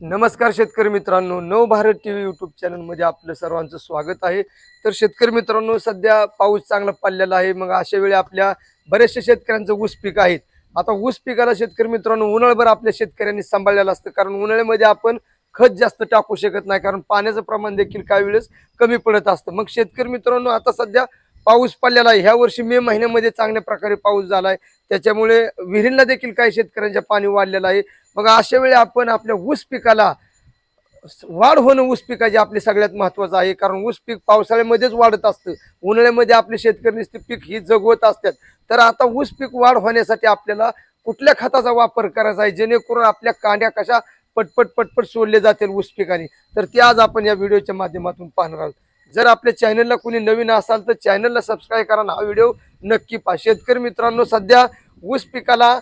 नमस्कार शेतकरी मित्रांनो नव भारत टी व्ही यूट्यूब चॅनलमध्ये आपलं सर्वांचं स्वागत आहे. तर शेतकरी मित्रांनो सध्या पाऊस चांगला पडलेला आहे. मग अशा वेळी आपल्या बरेचशा शेतकऱ्यांचं ऊस पीक आहेत. आता ऊस पिकाला शेतकरी मित्रांनो उन्हाळभर आपल्या शेतकऱ्यांनी सांभाळलेलं असतं. कारण उन्हाळ्यामध्ये आपण खत जास्त टाकू शकत नाही. कारण पाण्याचं प्रमाण देखील काही वेळेस कमी पडत असतं. मग शेतकरी मित्रांनो आता सध्या पाऊस पडलेला आहे. ह्या वर्षी मे महिन्यामध्ये चांगल्या प्रकारे पाऊस झाला आहे त्याच्यामुळे विहिरींना देखील काही शेतकऱ्यांच्या पाणी वाढलेलं आहे. मग अशा वेळी आपण आपल्या ऊस पिकाला वाढ होणं ऊस पिकाचे आपले सगळ्यात महत्वाचं आहे. कारण ऊस पीक पावसाळ्यामध्येच वाढत असतं. उन्हाळ्यामध्ये आपले शेतकरी नुसते पीक ही जगवत असतात. तर आता ऊस पीक वाढ होण्यासाठी आपल्याला कुठल्या खताचा वापर करायचा आहे? जेणेकरून आपल्या कांड्या कशा पटपट पटपट सोडले जातील ऊस पिकाने? तर ते आज आपण या व्हिडिओच्या माध्यमातून पाहणार आहोत. जर आपल्या चॅनलला कोणी नवीन असाल तर चॅनलला सबस्क्राईब करा हा व्हिडिओ नक्की पहा. शेतकरी मित्रांनो सध्या ऊस पिकाला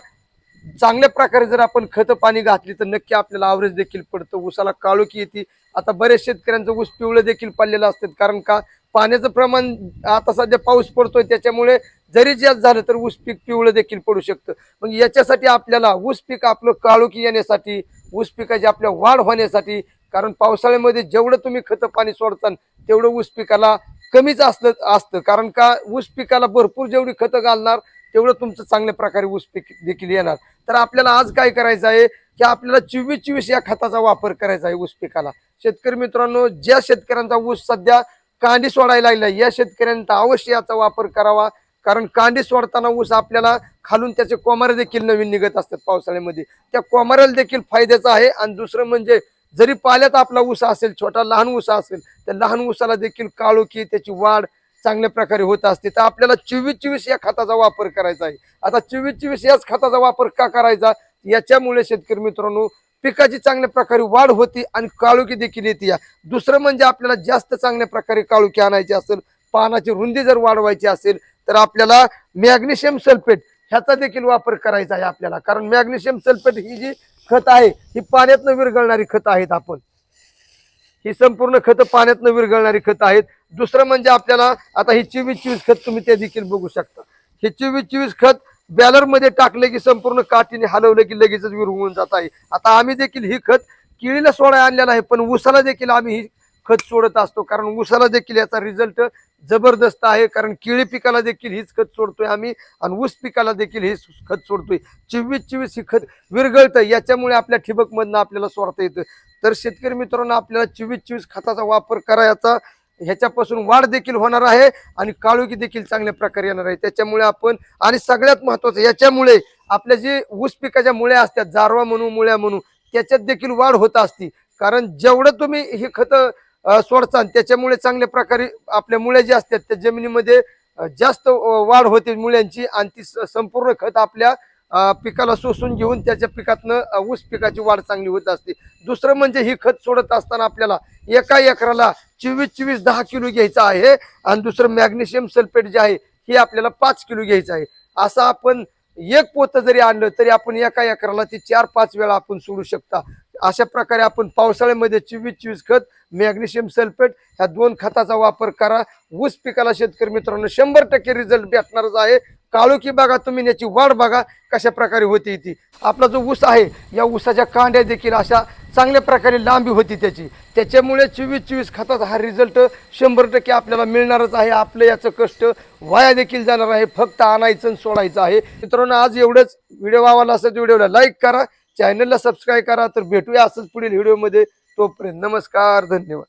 चांगल्या प्रकारे जर आपण खत पाणी घातली तर नक्की आपल्याला आवरेज देखील पडतं. ऊसाला काळोखी येते. आता बऱ्याच शेतकऱ्यांचं ऊस पिवळं देखील पडलेलं असतात कारण का? पाण्याचं प्रमाण आता सध्या पाऊस पडतोय. त्याच्यामुळे जरी जास्त झालं तर ऊस पीक पिवळं देखील पडू शकतं. मग याच्यासाठी आपल्याला ऊस पीक आपलं काळोखी येण्यासाठी ऊस पिकाची आपल्या वाढ होण्यासाठी कारण पावसाळ्यामध्ये जेवढं तुम्ही खतं पाणी सोडताल तेवढं ऊस पिकाला कमीच असलं असतं. कारण का ऊस पिकाला भरपूर जेवढी खतं घालणार तेवढं तुमचं चांगल्या प्रकारे ऊस पीक देखील येणार. तर आपल्याला आज काय करायचं आहे की आपल्याला चोवीस चोवीस या खताचा वापर करायचा आहे ऊस पिकाला. शेतकरी मित्रांनो ज्या शेतकऱ्यांचा ऊस सध्या कांडी सोडायला लागला या शेतकऱ्यांचा अवश्य याचा वापर करावा. कारण कांडी सोडताना ऊस आपल्याला खालून त्याचे कोमारे देखील नवीन निघत असतात पावसाळ्यामध्ये. त्या कोमाऱ्याला देखील फायद्याचं आहे. आणि दुसरं म्हणजे जरी पाल्यात आपला ऊस असेल छोटा लहान ऊस असेल तर लहान ऊसाला देखील काळोखी त्याची वाढ चांगल्या प्रकारे होत असते. तर आपल्याला चोवीस चोवीस या खताचा वापर करायचा आहे. आता चोवीस चोवीस याच खताचा वापर का करायचा? याच्यामुळे शेतकरी मित्रांनो पिकाची चांगल्या प्रकारे वाढ होती आणि काळोखी देखील येते या. दुसरं म्हणजे आपल्याला जास्त चांगल्या प्रकारे काळोखी आणायची असेल पानाची रुंदी जर वाढवायची असेल तर आपल्याला मॅग्नेशियम सल्फेट ह्याचा देखील वापर करायचा आहे आपल्याला. कारण मॅग्नेशियम सल्फेट ही जी खत आहे ही पाण्यातनं विरघळणारी खत आहेत आपण. ही संपूर्ण खतं पाण्यातनं विरघळणारी खत आहेत. दुसरं म्हणजे आपल्याला आता ही चोवीस चोवीस खत तुम्ही ते देखील बघू शकता. हे चोवीस चोवीस खत बॅलरमध्ये टाकले की संपूर्ण काठीने हलवलं की लगेचच विरघळून जात आहे. आता आम्ही देखील ही खत केळीला सोडा आणलेला आहे पण ऊसाला देखील आम्ही ही खत सोडत असतो. कारण ऊसाला देखील याचा रिझल्ट जबरदस्त आहे. कारण केळी पिकाला देखील हीच खत सोडतोय आम्ही आणि ऊस पिकाला देखील हेच खत सोडतोय. चोवीस चोवीस ही खत विरघळतं. याच्यामुळे आपल्या ठिबकमधनं आपल्याला सोडता येतं तर शेतकरी मित्रांनो आपल्याला चोवीस चोवीस खताचा वापर करायचा ह्याच्यापासून वाढ देखील होणार आहे आणि काळोखी देखील चांगल्या प्रकारे येणार आहे. त्याच्यामुळे आपण आणि सगळ्यात महत्वाचं याच्यामुळे आपल्या जे ऊस पिकाच्या मुळ्या असतात जारवा म्हणू मुळ्या म्हणू त्याच्यात देखील वाढ होत असती. कारण जेवढं तुम्ही हे खतं अं, त्याच्यामुळे चांगल्या प्रकारे आपल्या मुळ्या ज्या असतात त्या जमिनीमध्ये जास्त वाढ होते मुळ्यांची. आणि ती स- संपूर्ण खत आपल्या पिकाला सोसून घेऊन त्याच्या पिकातनं ऊस पिकाची वाढ चांगली होत असते. दुसरं म्हणजे ही खत सोडत असताना आपल्याला एका एकराला चोवीस चोवीस दहा किलो घ्यायचं आहे. आणि दुसरं मॅग्नेशियम सल्फेट जे आहे हे आपल्याला पाच किलो घ्यायचं आहे. असं आपण एक पोतं जरी आणलं तरी आपण एका एकराला ते चार पाच वेळा आपण सोडू शकता. अशा प्रकारे आपण पावसाळ्यामध्ये चोवीस चोवीस खत मॅग्नेशियम सल्फेट ह्या दोन खताचा वापर करा. ऊस पिकाला शेतकरी मित्रांनो शंभर टक्के रिझल्ट भेटणारच आहे. काळोखी बघा तुम्ही याची वाढ बघा कशा प्रकारे होती ती. आपला जो ऊस आहे या ऊसाच्या कांड्या देखील अशा चांगल्या प्रकारे लांबी होती त्याची. त्याच्यामुळे चोवीस चोवीस खताचा हा रिझल्ट शंभर टक्के आपल्याला मिळणारच आहे. आपलं याचं कष्ट वाया देखील जाणार आहे. फक्त आणायचं आणि सोडायचं आहे. मित्रांनो आज एवढंच. व्हिडिओ आवडला असेल तर व्हिडिओला लाईक करा. चॅनलला सबस्क्राईब करा तर भेटूया असंच पुढील व्हिडिओमध्ये. तोपर्यंत नमस्कार धन्यवाद.